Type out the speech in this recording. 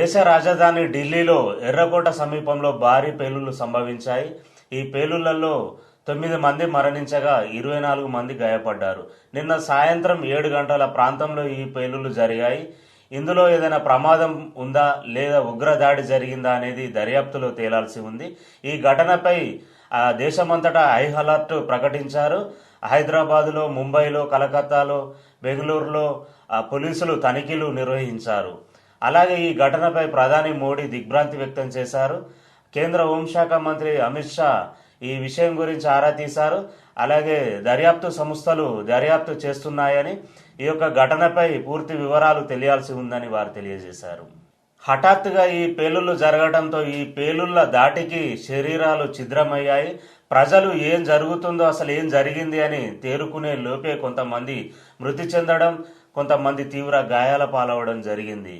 దేశ రాజధాని ఢిల్లీలో ఎర్రకోట సమీపంలో భారీ పేలుళ్ళు సంభవించాయి. ఈ పేలుళ్ళలో తొమ్మిది మంది మరణించగా ఇరవై నాలుగు మంది గాయపడ్డారు. నిన్న సాయంత్రం ఏడు గంటల ప్రాంతంలో ఈ పేలుళ్ళు జరిగాయి. ఇందులో ఏదైనా ప్రమాదం ఉందా లేదా ఉగ్రదాడి జరిగిందా అనేది దర్యాప్తులో తేలాల్సి ఉంది. ఈ ఘటనపై దేశమంతటా హై అలర్ట్ ప్రకటించారు. హైదరాబాదులో ముంబైలో కలకత్తాలో బెంగళూరులో పోలీసులు తనిఖీలు నిర్వహించారు. అలాగే ఈ ఘటనపై ప్రధాని మోడీ దిగ్భ్రాంతి వ్యక్తం చేశారు. కేంద్ర హోంశాఖ మంత్రి అమిత్ షా ఈ విషయం గురించి ఆరా తీశారు. అలాగే దర్యాప్తు సంస్థలు దర్యాప్తు చేస్తున్నాయని ఈ యొక్క ఘటనపై పూర్తి వివరాలు తెలియాల్సి ఉందని వారు తెలియజేశారు. హఠాత్తుగా ఈ పేలుళ్ళు జరగడంతో ఈ పేలుళ్ళ దాటికి శరీరాలు ఛిద్రమయ్యాయి. ప్రజలు ఏం జరుగుతుందో అసలు ఏం జరిగింది అని తేరుకునే లోపే కొంతమంది మృతి చెందడం కొంతమంది తీవ్ర గాయాల పాలవడం జరిగింది.